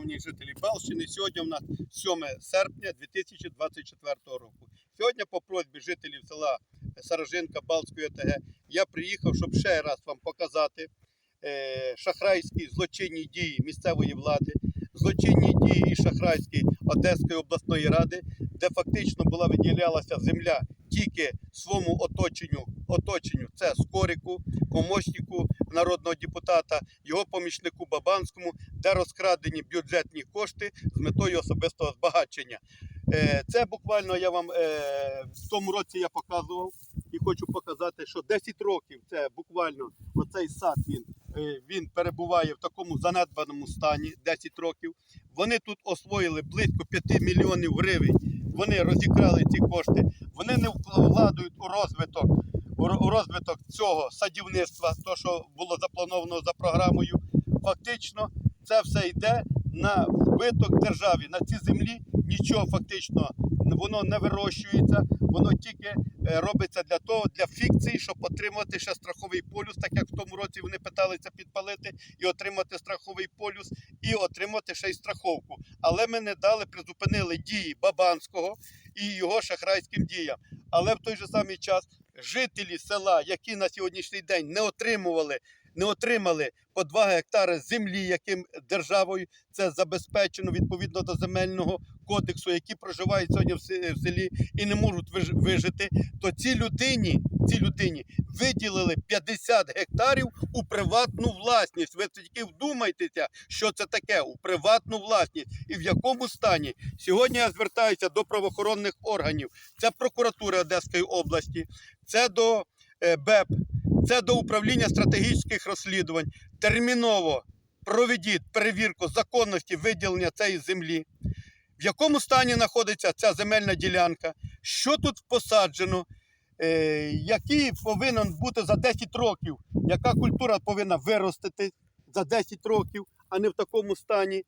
шановні жителі Балщини. Сьогодні у нас 7 серпня 2024 року. Сьогодні, по просьбі жителів села Саражинка Балтської ОТГ, я приїхав, щоб ще раз вам показати е, шахрайські злочинні дії місцевої влади, злочинні дії і шахрайські Одеської обласної ради, де фактично була виділялася земля тільки своєму оточенню, оточенню це Скоріку, помощнику народного депутата, його помічнику Бабанському, де розкрадені бюджетні кошти з метою особистого збагачення. Е, Це буквально я вам е, в тому році я показував і хочу показати, що 10 років це буквально оцей сад він, е, він перебуває в такому занедбаному стані 10 років. Вони тут освоїли близько 5 мільйонів гривень. Вони розікрали ці кошти. Вони не вкладають у розвиток у розвиток цього садівництва, то що було заплановано за програмою. Фактично, це все йде на вбиток державі. На цій землі нічого фактично воно не вирощується, воно тільки е, робиться для того, для фікції, щоб отримати ще страховий полюс, так як в тому році вони питалися підпалити і отримати страховий полюс, і отримати ще й страховку. Але ми не дали, призупинили дії Бабанського і його шахрайським діям. Але в той же самий час жителі села, які на сьогоднішній день не отримували, не отримали по 2 гектари землі, яким державою це забезпечено відповідно до земельного кодексу, які проживають сьогодні в селі і не можуть вижити, то цій людині, цій людині виділили 50 гектарів у приватну власність. Ви тільки вдумайтеся, що це таке у приватну власність і в якому стані. Сьогодні я звертаюся до правоохоронних органів. Це прокуратура Одеської області, це до е, БЕП, це до управління стратегічних розслідувань. Терміново проведіть перевірку законності виділення цієї землі. В якому стані знаходиться ця земельна ділянка, що тут посаджено, е, який повинен бути за 10 років, яка культура повинна виростити за 10 років, а не в такому стані.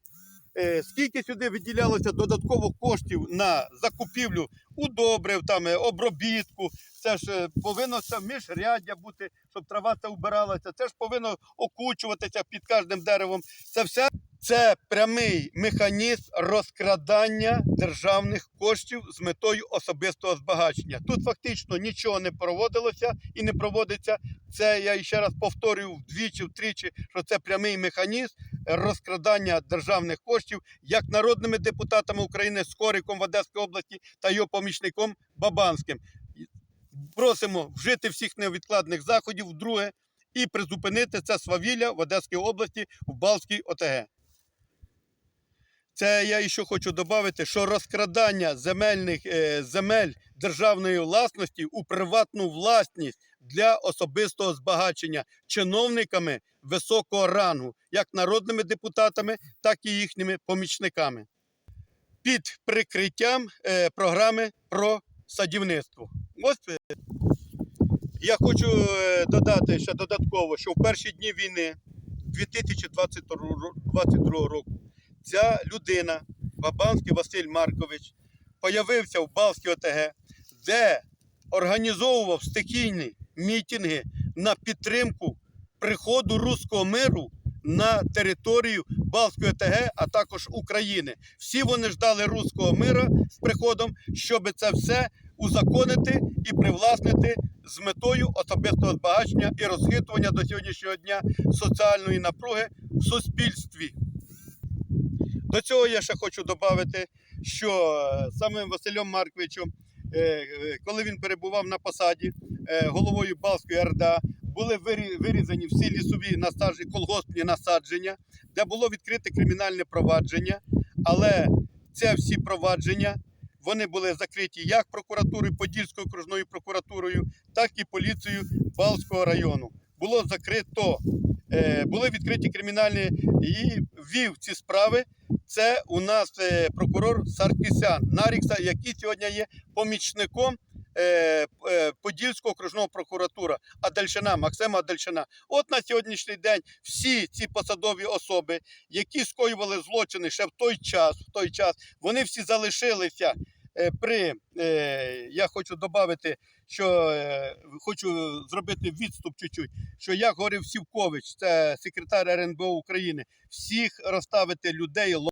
Е, скільки сюди виділялося додатково коштів на закупівлю удобрив, там, е, обробітку, це ж е, повинно це міжряддя бути, щоб трава ця убиралася, це ж повинно окучуватися під кожним деревом. Це все це прямий механізм розкрадання державних коштів з метою особистого збагачення. Тут фактично нічого не проводилося і не проводиться. Це я ще раз повторюю вдвічі, втричі, що це прямий механізм розкрадання державних коштів як народними депутатами України Скориком в Одеській області та його помічником Бабанським. Просимо вжити всіх невідкладних заходів вдруге і призупинити це свавілля в Одеській області в Балтській ОТГ. Це я ще хочу додати, що розкрадання земельних е, земель державної власності у приватну власність для особистого збагачення чиновниками високого рангу, як народними депутатами, так і їхніми помічниками, під прикриттям е, програми про садівництво. Ось я хочу е, додати ще додатково, що в перші дні війни 2022 року ця людина, Бабанський Василь Маркович, появився в Балській ОТГ, де організовував стихійні мітинги на підтримку приходу руського миру на територію Балської ОТГ, а також України. Всі вони ждали руського мира з приходом, щоб це все узаконити і привласнити з метою особистого збагачення і розхитування до сьогоднішнього дня соціальної напруги в суспільстві. До цього я ще хочу додати, що е, самим Василем Марковичем, коли він перебував на посаді е, головою Балської РДА, були вирізані всі лісові насадження, колгоспні насадження, де було відкрите кримінальне провадження, але це всі провадження. Вони були закриті як прокуратурою Подільською окружною прокуратурою, так і поліцією Балського району. Було закрито, е, були відкриті кримінальні і вів ці справи. Це у нас е, прокурор Саркісян Нарікса, який сьогодні є помічником е, е, Подільського окружного прокуратура Адальшина, Максима Адальшина. От на сьогоднішній день всі ці посадові особи, які скоювали злочини ще в той час, в той час, вони всі залишилися при, я хочу додати, що хочу зробити відступ чуть-чуть, що як говорив Сівкович, це секретар РНБО України, всіх розставити людей